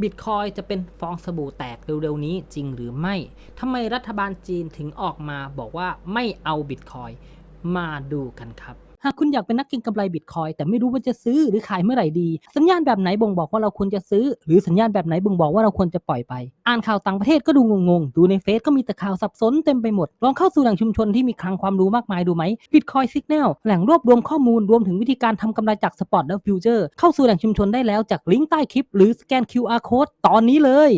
บิตคอยจะเป็นฟองสบู่แตกเร็วๆนี้จริงหรือไม่ทำไมรัฐบาลจีนถึงออกมาบอกว่าไม่เอาบิตคอยมาดูกันครับ หากคุณอยากเป็นนักเก็งกำไรบิตคอยแต่ไม่รู้ว่าจะซื้อหรือขายเมื่อไหร่ดี สัญญาณแบบไหนบ่งบอกว่าเราควรจะซื้อ หรือสัญญาณแบบไหนบ่งบอกว่าเราควรจะปล่อยไป อ่านข่าวต่างประเทศก็ดูงงๆ ดูในเฟซก็มีแต่ข่าวสับสนเต็มไปหมด ลองเข้าสู่แหล่งชุมชนที่มีคลังความรู้มากมายดูไหม Bitcoin Signal แหล่งรวบรวมข้อมูลรวมถึงวิธีการทำกำไรจากสปอร์ตและฟิวเจอร์เข้าสู่แหล่งชุมชนได้แล้วจากลิงก์ใต้คลิป หรือสแกน QR Code ตอนนี้เลย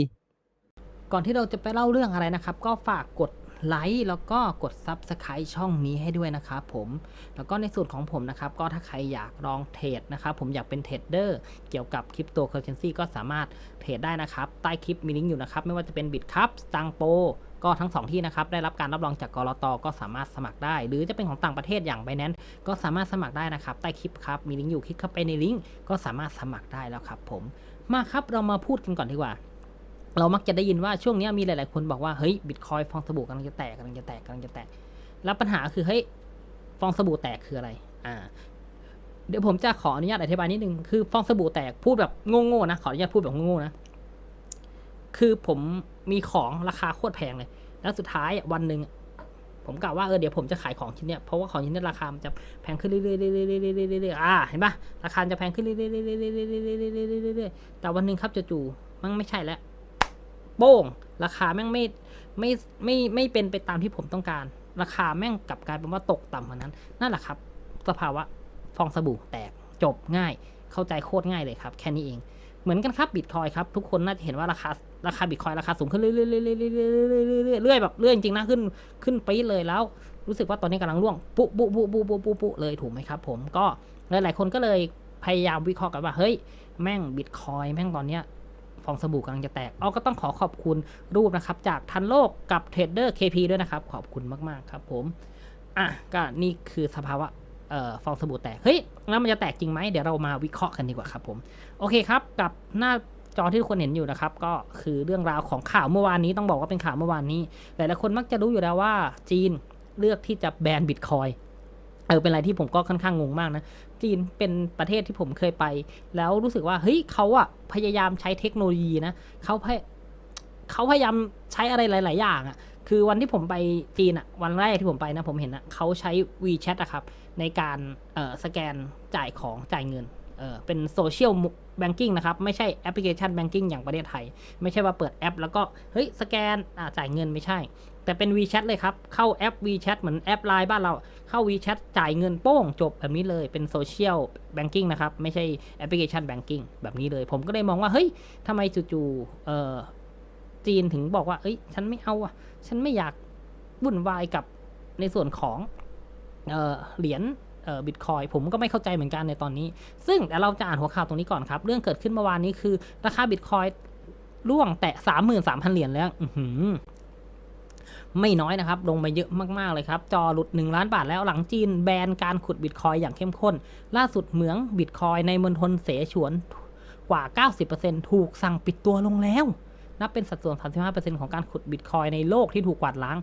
ก่อนที่เราจะไปเล่าเรื่องอะไรนะครับ ก็ฝากกด ไลค์แล้วก็กด Subscribe ช่องนี้ให้ด้วยนะครับผมแล้วก็ในส่วนของผมนะครับก็ถ้าใครอยากลองเทรดนะครับผมอยากเป็นเทรดเดอร์เกี่ยวกับคริปโตเคอเรนซีก็สามารถเทรดได้นะครับ ใต้คลิปมีลิงก์อยู่นะครับ ไม่ว่าจะเป็นบิตคัพตังโปก็ทั้งสองที่นะครับ ได้รับการรับรองจากกรอตก็สามารถสมัครได้ หรือจะเป็นของต่างประเทศอย่าง b บ n a n c e ก็สามารถสมัครได้นะครับ ใต้คลิปครับ มีลิงก์อยู่คลิกเข้าไปในลิงก์ก็สามารถสมัครได้แล้วครับผมมาครับเรามาพูดกันก่อนดีกว่า เรามักจะได้ยินว่าช่วงนี้มีหลาย ๆ คนบอกว่าเฮ้ยบิตคอยฟองสบู่กำลังจะแตกกำลังจะแตกกำลังจะแตก แล้วปัญหาคือเฮ้ยฟองสบู่แตกคืออะไร อ่า เดี๋ยวผมจะขออนุญาตอธิบายนิดนึงคือฟองสบู่แตกพูดแบบโง่ ๆ นะขออนุญาตพูดแบบโง่ ๆ นะ คือผมมีของราคาโคตรแพงเลย แล้วสุดท้ายวันหนึ่งผมกะว่าเออเดี๋ยวผมจะขายของชิ้นเนี้ยเพราะว่าของชิ้นนี้ราคามันจะแพงขึ้นเรื่อยๆเรื่อยๆเรื่อยๆเรื่อยๆเรื่อยๆอ่าเห็นปะราคาจะแพงขึ้นเรื่อยๆเรื่อยๆเรื่อยๆเรื่อยๆเรื่อยๆเรื่อยๆเรื่อยๆแต่วันหนึ่งครับจู่ๆมันไม่ใช่แล้ว โป้ง ราคาแม่งไม่ไม่ไม่ไม่เป็นไปตามที่ผมต้องการ ราคาแม่งกลับกลายเป็นว่าตกต่ำกว่านั้น นั่นแหละครับ สภาวะฟองสบู่แตกจบง่าย เข้าใจโคตรง่ายเลยครับ แค่นี้เอง เหมือนกันครับบิตคอยครับ ทุกคนน่าจะเห็นว่าราคาราคาบิตคอยราคาสูงขึ้นเรื่อยๆเรื่อยๆเรื่อยๆเรื่อยๆเรื่อยๆเรื่อยๆแบบเรื่อยจริงนะขึ้นขึ้นไปเลยแล้ว รู้สึกว่าตอนนี้กำลังร่วงปุ๊ปุ๊ปุ๊ปุ๊ปุ๊ปุ๊ปุ๊เลยถูกไหมครับ ผมก็หลายๆคนก็เลยพยายามวิเคราะห์กันว่าเฮ้ยแม่งบิตคอยแม่งตอนเนี้ย ฟองสบู่กำลังจะแตกเอาก็ต้องขอขอบคุณรูปนะครับ จากทันโลกกับเทรดเดอร์ KP ด้วยนะครับ ขอบคุณมากๆครับผมอะก็นี่คือสภาวะเอ่อฟองสบู่แตก เฮ้ย แล้วมันจะแตกจริงไหม เดี๋ยวเรามาวิเคราะห์กันดีกว่าครับผม โอเคครับ กับหน้าจอที่ทุกคนเห็นอยู่นะครับ ก็คือเรื่องราวของข่าวเมื่อวานนี้ ต้องบอกว่าเป็นข่าวเมื่อวานนี้ หลายๆคนมักจะรู้อยู่แล้วว่าจีนเลือกที่จะแบนบิตคอยเออ เป็นอะไรที่ผมก็ค่อนข้างงงมากนะ จีนเป็นประเทศที่ผมเคยไป แล้วรู้สึกว่าเฮ้ยเขาอะพยายามใช้เทคโนโลยีนะเขาพยเขาพยายามใช้อะไรหลาย ๆ อย่างอะคือวันที่ผมไปจีนอะวันแรกที่ผมไปนะผมเห็นอะเขาใช้ WeChat อะครับ ในการเอ่อสแกนจ่ายของจ่ายเงินเออเป็นโซเชียลแบงกิ้งนะครับ ไม่ใช่แอปพลิเคชันแบงกิ้งอย่างประเทศไทย ไม่ใช่ว่าเปิดแอป แล้วก็ เฮ้ย สแกนอ่าจ่ายเงินไม่ใช่ แต่เป็น WeChat เลยครับ เข้าแอป WeChat เหมือนแอปไลน์บ้านเรา เข้า WeChat จ่ายเงินโป้งจบแบบนี้เลย เป็นโซเชียลแบงกิ้งนะครับ ไม่ใช่แอปพลิเคชันแบงกิ้งแบบนี้เลย ผมก็เลยมองว่า เฮ้ยทำไมจู่ๆเออจีนถึงบอกว่า เอ้ย ฉันไม่เอาอะ ฉันไม่อยากวุ่นวายกับในส่วนของเออเหรียญเออบิตคอยผมก็ไม่เข้าใจเหมือนกันในตอนนี้ ซึ่งเดี๋ยวเราจะอ่านหัวข่าวตรงนี้ก่อนครับ เรื่องเกิดขึ้นเมื่อวานนี้คือ ราคาบิตคอยร่วงแตะสามหมื่นสามพันเหรียญแล้วอื ไม่น้อยนะครับ ลงไปเยอะมากๆเลยครับ จอหลุด 1 ล้านบาทแล้วหลังจีนแบนการขุดบิตคอยอย่างเข้มข้น ล่าสุดเหมืองบิตคอยในมณฑลเสฉวนกว่า 90%ถูกสั่งปิดตัวลงแล้ว นับเป็นสัดส่วน 35%ของการขุดบิตคอยในโลกที่ถูกกวาดล้าง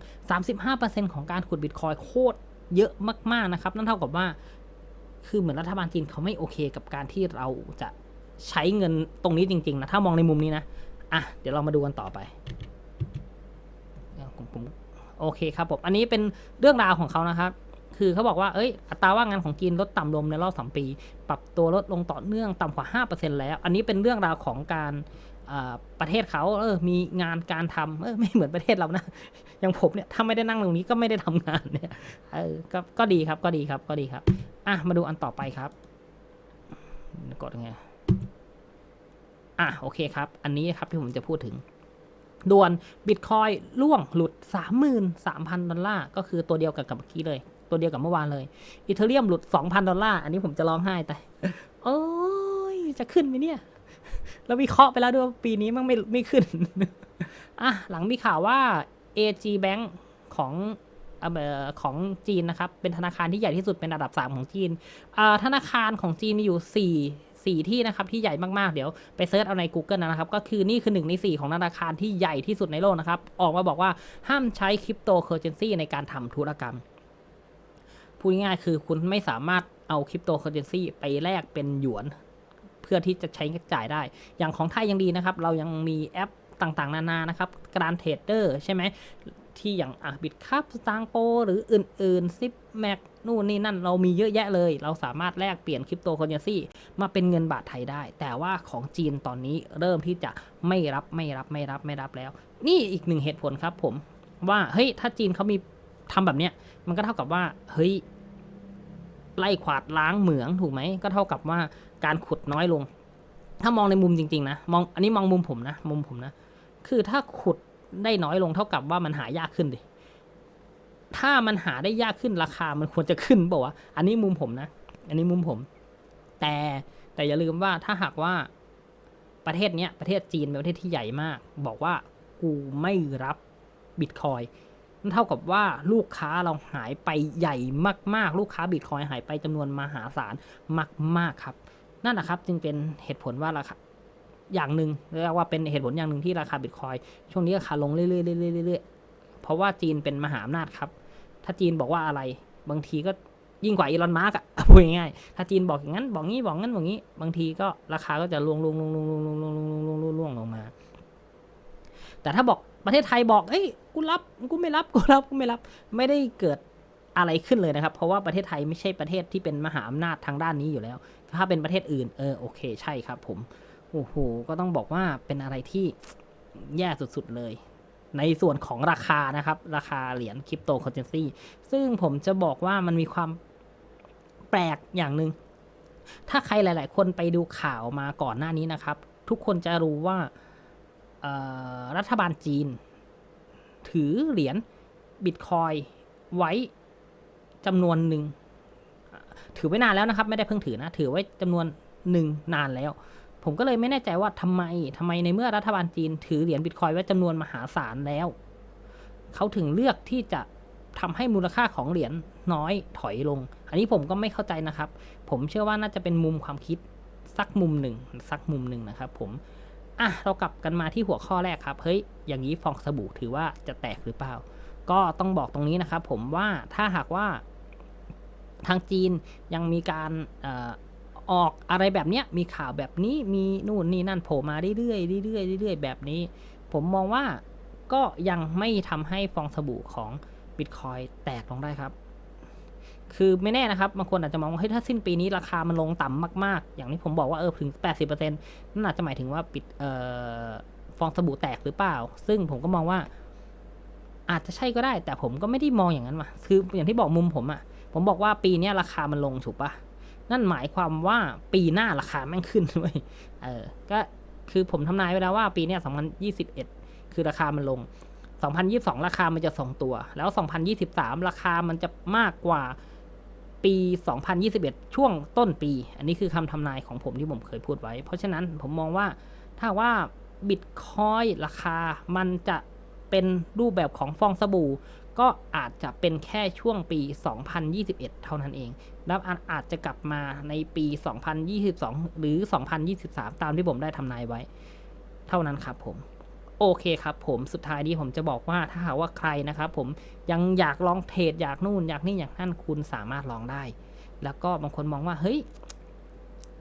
35%ของการขุดบิตคอยโคตรเยอะมากๆนะครับ นั่นเท่ากับว่า คือเหมือนรัฐบาลจีนเขาไม่โอเคกับการที่เราจะใช้เงินตรงนี้จริง ๆ นะ ถ้ามองในมุมนี้นะ อะ เดี๋ยวเรามาดูกันต่อไป ผมผมโอเคครับผม อันนี้เป็นเรื่องราวของเขานะครับ คือเขาบอกว่า เอ้ย อัตราว่างงานของจีนลดต่ำลงในรอบสามปี ปรับตัวลดลงต่อเนื่องต่ำกว่า 5%แล้ว อันนี้เป็นเรื่องราวของการประเทศเขาเออมีงานการทำเออไม่เหมือนประเทศเรานะ อย่างผมเนี่ยถ้าไม่ได้นั่งตรงนี้ก็ไม่ได้ทำงานเนี่ยเออก็ก็ดีครับก็ดีครับก็ดีครับ อะมาดูอันต่อไปครับ กดยังไงอะโอเคครับ อันนี้ครับที่ผมจะพูดถึง ด่วนบิตคอยล่วงหลุด 33,000 ดอลลาร์ก็คือตัวเดียวกับกับเมื่อกี้เลย ตัวเดียวกับเมื่อวานเลยอีเทเรียมหลุด 2,000 ดอลลาร์อันนี้ผมจะร้องไห้แต่โอ้ยจะขึ้นไหมเนี่ยเราวิเคราะห์ไปแล้วด้วยปีนี้มันไม่ไม่ขึ้นอะหลังมีข่าวว่า AG Bank ของเอ่อของจีนนะครับ เป็นธนาคารที่ใหญ่ที่สุดเป็นอันดับ 3 ของจีนอ่าธนาคารของจีนมีอยู่ 4 4 ที่นะครับที่ใหญ่มากๆ เดี๋ยวไปเซิร์ชเอาใน Google นะครับ ก็คือนี่คือหนึ่งใน 4 ของธนาคารที่ใหญ่ที่สุดในโลกนะครับ ออกมาบอกว่าห้ามใช้คริปโตเคอเรนซีในการทำธุรกรรมพูดง่ายๆคือคุณไม่สามารถเอาคริปโตเคอเรนซีไปแลกเป็นหยวน เพื่อที่จะใช้จ่ายได้ อย่างของไทยยังดีนะครับ เรายังมีแอปต่างๆ นานานะครับ กานเทรดเดอร์ใช่ไหม ที่อย่างอะบิตครับสตางโปหรืออื่นๆซิปแม็กนู่นนี่นั่นเรามีเยอะแยะเลย เราสามารถแลกเปลี่ยนคริปโตเคอเรนซีมาเป็นเงินบาทไทยได้ แต่ว่าของจีนตอนนี้เริ่มที่จะไม่รับไม่รับไม่รับไม่รับแล้ว นี่อีกหนึ่งเหตุผลครับผม ว่าเฮ้ยถ้าจีนเขามีทำแบบเนี้ยมันก็เท่ากับว่าเฮ้ยไล่ขวาดล้างเหมืองถูกไหมก็เท่ากับว่าการขุดน้อยลง ถ้ามองในมุมจริง ๆ นะมองอันนี้มองมุมผมนะ มุมผมนะ คือถ้าขุด ได้น้อยลงเท่ากับว่ามันหายากขึ้นดิ ถ้ามันหาได้ยากขึ้นราคามันควรจะขึ้นบอกว่าวะ อันนี้มุมผมนะ อันนี้มุมผม แต่แต่อย่าลืมว่าถ้าหากว่าประเทศเนี้ยประเทศจีนเป็นประเทศที่ใหญ่มาก บอกว่ากูไม่รับบิตคอยนั่นเท่ากับว่าลูกค้าเราหายไปใหญ่มาก ๆ ลูกค้าบิตคอยหายไปจำนวนมหาศาลมาก ๆ ครับ นั่นแหละครับ จึงเป็นเหตุผลว่าราคา อย่างหนึ่งเรียกว่าเป็นเหตุผลอย่างหนึ่งที่ราคาบิตคอยช่วงนี้ราคาลงเรื่อยๆเรื่อยๆเพราะว่าจีนเป็นมหาอำนาจครับ ถ้าจีนบอกว่าอะไร บางทีก็ยิ่งกว่าอีลอนมาร์กอะพูดง่ายๆถ้าจีนบอกอย่างนั้น บอกงี้บอกงั้นบอกงี้ บางทีก็ราคาก็จะลงลงลงลงลงลงลงลงลงลงลงลงลงมา แต่ถ้าบอกประเทศไทยบอกเอ้ยกูรับกูไม่รับกูรับกูไม่รับ ไม่ได้เกิดอะไรขึ้นเลยนะครับ เพราะว่าประเทศไทยไม่ใช่ประเทศที่เป็นมหาอำนาจทางด้านนี้อยู่แล้ว ถ้าเป็นประเทศอื่นเออโอเค ใช่ครับผม โอ้โห ก็ต้องบอกว่าเป็นอะไรที่แย่สุดๆเลย ในส่วนของราคานะครับ ราคาเหรียญคริปโตเคอเรนซีซึ่งผมจะบอกว่ามันมีความแปลกอย่างหนึ่งถ้าใครหลาย ๆ คนไปดูข่าวมาก่อนหน้านี้นะครับ ทุกคนจะรู้ว่ารัฐบาลจีน ถือเหรียญบิตคอยไว้จำนวนหนึ่ง ถือไว้นานแล้วนะครับ ไม่ได้เพิ่งถือนะ ถือไว้จำนวนหนึ่งนานแล้ว ผมก็เลยไม่แน่ใจว่าทำไมทำไมในเมื่อรัฐบาลจีนถือเหรียญบิตคอยไว้จำนวนมหาศาลแล้ว เขาถึงเลือกที่จะทำให้มูลค่าของเหรียญน้อยถอยลง อันนี้ผมก็ไม่เข้าใจนะครับ ผมเชื่อว่าน่าจะเป็นมุมความคิดสักมุมหนึ่งสักมุมหนึ่งนะครับ ผมอะเรากลับกันมาที่หัวข้อแรกครับ เฮ้ย อย่างนี้ฟองสบู่ถือว่าจะแตกหรือเปล่า ก็ต้องบอกตรงนี้นะครับ ผมว่าถ้าหากว่าทางจีนยังมีการ ออกอะไรแบบเนี้ยมีข่าวแบบนี้มีนู่นนี่นั่นโผล่มาเรื่อยๆเรื่อยๆเรื่อยๆแบบนี้ ผมมองว่าก็ยังไม่ทำให้ฟองสบู่ของบิตคอยแตกลงได้ครับ คือไม่แน่นะครับบางคนอาจจะมองว่าเฮ้ยถ้าสิ้นปีนี้ราคามันลงต่ำมากๆ อย่างที่ผมบอกว่าเออถึง 80%นั่นอาจจะหมายถึงว่าปิดเอ่อฟองสบู่แตกหรือเปล่า ซึ่งผมก็มองว่า อาจจะใช่ก็ได้ แต่ผมก็ไม่ได้มองอย่างนั้นมาคืออย่างที่บอกมุมผมอะ่ะผมบอกว่าปีนี้ราคามันลงถูกปะ นั่นหมายความว่าปีหน้าราคาแม่งขึ้นด้วยเออก็คือผมทำนายไว้แล้วว่าปีเนี้ย2021 คือราคามันลง 2022 ราคามันจะส่งตัว แล้ว 2023 ราคามันจะมากกว่าปี 2021 ช่วงต้นปี อันนี้คือคำทำนายของผมที่ผมเคยพูดไว้ เพราะฉะนั้นผมมองว่าถ้าว่าบิตคอยราคามันจะ เป็นรูปแบบของฟองสบู่ ก็อาจจะเป็นแค่ช่วงปี 2021 เท่านั้นเอง แล้วอาจจะกลับมาในปี 2022 หรือ 2023 ตามที่ผมได้ทำนายไว้ เท่านั้นครับผมโอเคครับผมสุดท้ายนี้ผมจะบอกว่าถ้าหากว่าใครนะครับผมยังอยากลองเทรดอยากนู่นอยากนี่อยากนั่นคุณสามารถลองได้ แล้วก็บางคนมองว่าเฮ้ย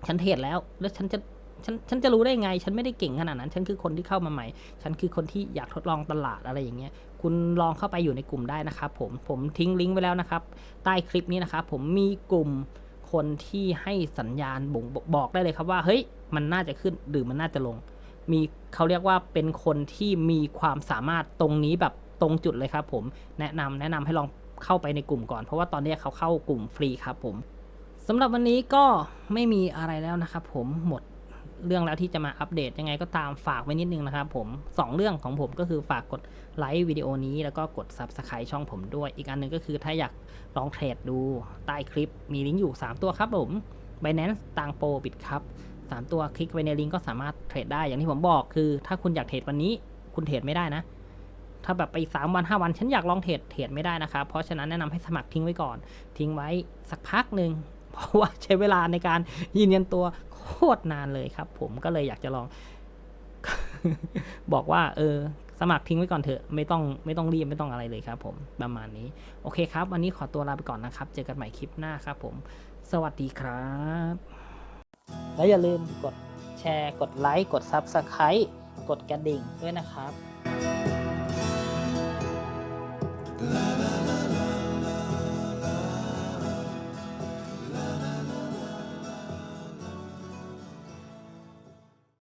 ฉันเทรดแล้ว แล้วฉันจะ ฉันฉันจะรู้ได้ไง ฉันไม่ได้เก่งขนาดนั้น ฉันคือคนที่เข้ามาใหม่ ฉันคือคนที่อยากทดลองตลาดอะไรอย่างเงี้ย คุณลองเข้าไปอยู่ในกลุ่มได้นะครับ ผมผมทิ้งลิงก์ไว้แล้วนะครับ ใต้คลิปนี้นะครับผมมีกลุ่มคนที่ให้สัญญาณบ่งบอกได้เลยครับว่า เฮ้ย มันน่าจะขึ้นหรือมันน่าจะลง มีเขาเรียกว่าเป็นคนที่มีความสามารถตรงนี้แบบตรงจุดเลยครับ ผมแนะนำแนะนำให้ลองเข้าไปในกลุ่มก่อนเพราะว่าตอนนี้เขาเข้ากลุ่มฟรีครับผมสำหรับวันนี้ก็ไม่มีอะไรแล้วนะครับผมหมด เรื่องแล้วที่จะมาอัปเดตยังไงก็ตามฝากไว้นิดนึงนะครับผมสองเรื่องของผมก็คือฝากกดไลค์วิดีโอนี้แล้วก็กด Subscribe ช่องผมด้วย อีกอันหนึ่งก็คือถ้าอยากลองเทรดดูใต้คลิปมีลิงก์อยู่ 3 ตัวครับผม Binance ตังโปบิตครับสามตัวคลิกไปในลิงก์ก็สามารถเทรดได้อย่างที่ผมบอกคือ ถ้าคุณอยากเทรดวันนี้คุณเทรดไม่ได้นะถ้าแบบไปสามวันห้าวันฉันอยากลองเทรดเทรดไม่ได้นะครับเพราะฉะนั้นแนะนำให้สมัครทิ้งไว้ก่อน ทิ้งไว้สักพักหนึ่ง เพราะว่าใช้เวลาในการยืนยันตัวโคตรนานเลยครับ ผมก็เลยอยากจะลอง บอกว่าเออสมัครทิ้งไว้ก่อนเถอะไม่ต้องไม่ต้องรีบไม่ต้องอะไรเลยครับ ผมประมาณนี้ โอเคครับ วันนี้ขอตัวลาไปก่อนนะครับ เจอกันใหม่คลิปหน้าครับ ผม สวัสดีครับ และอย่าลืมกดแชร์กดไลค์กดซับสไครต์กดกระดิ่งด้วยนะครับ